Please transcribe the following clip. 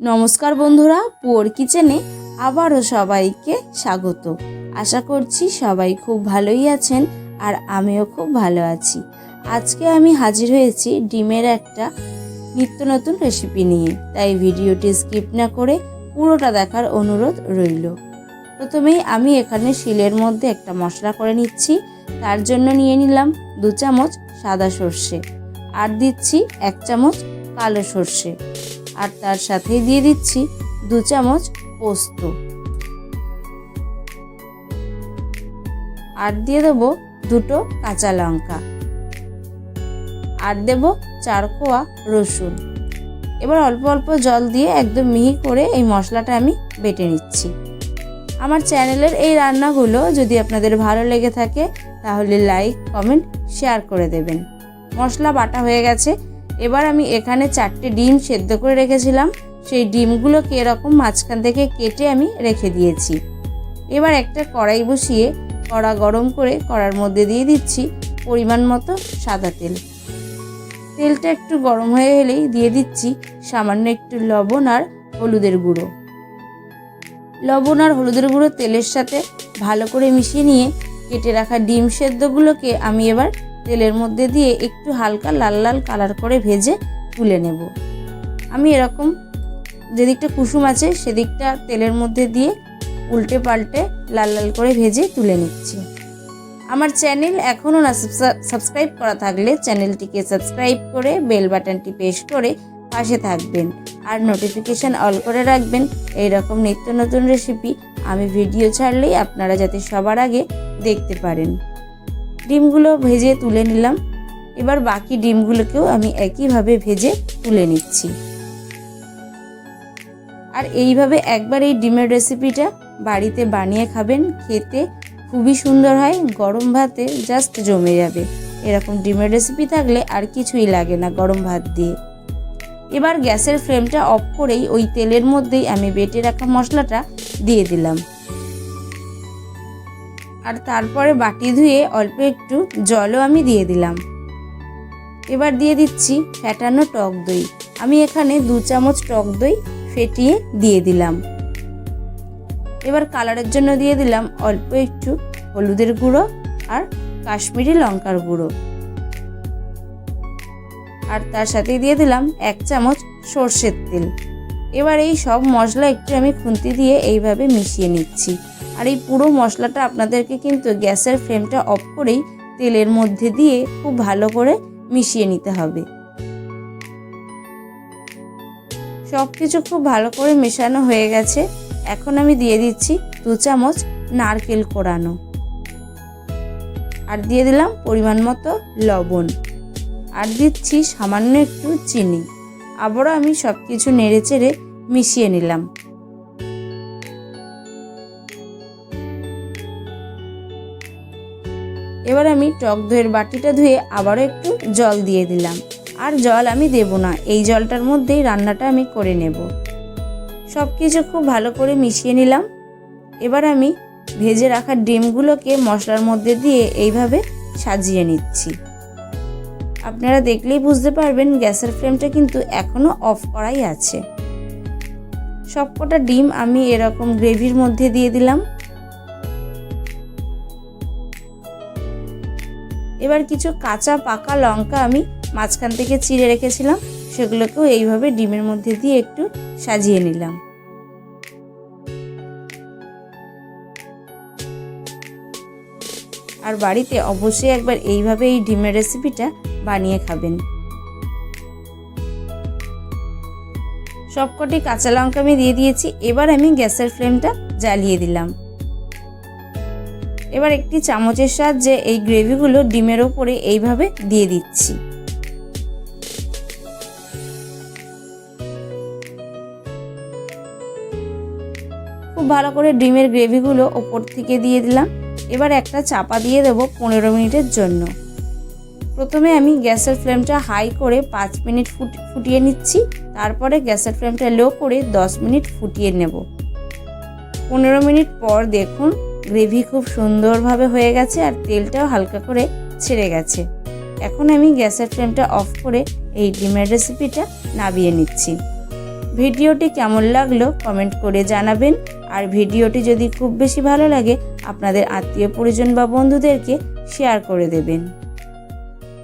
নমস্কার বন্ধুরা, পুয়োর কিচেনে আবারও সবাইকে স্বাগত। আশা করছি সবাই খুব ভালোই আছেন আর আমিও খুব ভালো আছি। আজকে আমি হাজির হয়েছি ডিমের একটা নিত্য নতুন রেসিপি নিয়ে। তাই ভিডিওটি স্কিপ না করে পুরোটা দেখার অনুরোধ রইল। প্রথমেই আমি এখানে শিলের মধ্যে একটা মশলা করে নিচ্ছি। তার জন্য নিয়ে নিলাম দু চামচ সাদা সর্ষে। আর দিচ্ছি এক চামচ কালো সর্ষে। আর তার সাথেই দিয়ে দিচ্ছি দু চামচ পোস্ত। আর দিয়ে দেবো দুটো কাঁচা লঙ্কা। আর দেব চার কোয়া রসুন। এবার অল্প অল্প জল দিয়ে একদম মিহি করে এই মশলাটা আমি বেটে নিচ্ছি। আমার চ্যানেলের এই রান্নাগুলো যদি আপনাদের ভালো লেগে থাকে, তাহলে লাইক, কমেন্ট, শেয়ার করে দেবেন। মশলা বাটা হয়ে গেছে এবার আমি এখানে চারটে ডিম সেদ্ধ করে রেখেছিলাম। সেই ডিমগুলোকে এরকম মাঝখান থেকে কেটে আমি রেখে দিয়েছি। এবার একটা কড়াই বসিয়ে কড়া গরম করে কড়ার মধ্যে দিয়ে দিচ্ছি পরিমাণ মতো সাদা তেল। তেলটা একটু গরম হয়ে এলেই দিয়ে দিচ্ছি সামান্য একটু লবণ আর হলুদের গুঁড়ো। লবণ আর হলুদের গুঁড়ো তেলের সাথে ভালো করে মিশিয়ে নিয়ে কেটে রাখা ডিম সেদ্ধগুলোকে আমি এবার তেলের মধ্যে দিয়ে একটু হালকা লাল লাল কালার করে ভেজে তুলে নেব। আমি এরকম যেদিকটা কুসুম আছে সেদিকটা তেলের মধ্যে দিয়ে উল্টে পাল্টে লাল লাল করে ভেজে তুলে নিচ্ছি। আমার চ্যানেল এখনও না সাবস্ক্রাইব করা থাকলে চ্যানেলটিকে সাবস্ক্রাইব করে বেল বাটনটি প্রেস করে পাশে থাকবেন আর নোটিফিকেশান অল করে রাখবেন। এই রকম নিত্য নতুন রেসিপি আমি ভিডিও ছাড়লেই আপনারা যাতে সবার আগে দেখতে পারেন। ডিমগুলো ভেজে তুলে নিলাম। এবার বাকি ডিমগুলোকেও আমি একইভাবে ভেজে তুলে নিচ্ছি। আর এইভাবে একবার এই ডিমের রেসিপিটা বাড়িতে বানিয়ে খাবেন, খেতে খুবই সুন্দর হয়, গরম ভাতে জাস্ট জমে যাবে। এরকম ডিমের রেসিপি থাকলে আর কিছুই লাগে না গরম ভাত দিয়ে। এবার গ্যাসের ফ্লেমটা অফ করেই ওই তেলের মধ্যেই আমি বেটে রাখা মশলাটা দিয়ে দিলাম। আর তারপরে বাটি ধুয়ে অল্প একটু জলও আমি দিয়ে দিলাম। এবার দিয়ে দিচ্ছি ফ্যাটানো টক দই। আমি এখানে দু চামচ টক দই ফেটিয়ে দিয়ে দিলাম। এবার কালারের জন্য দিয়ে দিলাম অল্প একটু হলুদের গুঁড়ো আর কাশ্মীরি লঙ্কার গুঁড়ো। আর তার সাথে দিয়ে দিলাম এক চামচ সর্ষের তেল। এবার এই সব মশলা একটু আমি খুন্তি দিয়ে এইভাবে মিশিয়ে নিচ্ছি। আর এই পুরো মশলাটা আপনাদেরকে কিন্তু গ্যাসের ফ্লেমটা অফ করেই তেলের মধ্যে দিয়ে খুব ভালো করে মিশিয়ে নিতে হবে। সব কিছু খুব ভালো করে মেশানো হয়ে গেছে। এখন আমি দিয়ে দিচ্ছি দু চামচ নারকেল কোড়ানো আর দিয়ে দিলাম পরিমাণ মতো লবণ। আর দিচ্ছি সামান্য একটু চিনি। আবারও আমি সব কিছু নেড়ে চেড়ে মিশিয়ে নিলাম। এবার আমি টক দইয়ের বাটিটা ধুয়ে আবারও একটু জল দিয়ে দিলাম। আর জল আমি দেব না, এই জলটার মধ্যেই রান্নাটা আমি করে নেব। সব কিছু খুব ভালো করে মিশিয়ে নিলাম। এবার আমি ভেজে রাখা ডিমগুলোকে মশলার মধ্যে দিয়ে এইভাবে সাজিয়ে নিচ্ছি। আপনারা দেখলেই বুঝতে পারবেন গ্যাসের ফ্লেমটা কিন্তু এখনও অফ করাই আছে। সবকটা ডিম আমি এরকম গ্রেভির মধ্যে দিয়ে দিলাম। এবার কিছু কাঁচা পাকা লঙ্কা আমি মাঝখান থেকে চিড়ে রেখেছিলাম, সেগুলোকেও এইভাবে ডিমের মধ্যে দিয়ে একটু সাজিয়ে নিলাম। আর বাড়িতে অবশ্যই একবার এইভাবে এই ডিমের রেসিপিটা বানিয়ে খাবেন। সবকটি কাঁচা লঙ্কা আমি দিয়ে দিয়েছি, এবার আমি গ্যাসের ফ্লেমটা জ্বালিয়ে দিলাম। এবার একটি চামচের সাহায্যে এই গ্রেভিগুলো ডিমের ওপরে এইভাবে দিয়ে দিচ্ছি। খুব ভালো করে ডিমের গ্রেভিগুলো ওপর থেকে দিয়ে দিলাম। এবার একটা চাপা দিয়ে দেবো পনেরো মিনিটের জন্য। প্রথমে আমি গ্যাসের ফ্লেমটা হাই করে পাঁচ মিনিট ফুটিয়ে নিচ্ছি। তারপরে গ্যাসের ফ্লেমটা লো করে দশ মিনিট ফুটিয়ে নেব। পনেরো মিনিট পর দেখুন, গ্রেভি খুব সুন্দরভাবে হয়ে গেছে আর তেলটাও হালকা করে ছেড়ে গেছে। এখন আমি গ্যাসের ফ্লেমটা অফ করে এই ডিমের রেসিপিটা নাবিয়ে নিচ্ছি। ভিডিওটি কেমন লাগল কমেন্ট করে জানাবেন। আর ভিডিওটি যদি খুব বেশি ভালো লাগে, আপনাদের আত্মীয় পরিজন বা বন্ধুদেরকে শেয়ার করে দেবেন।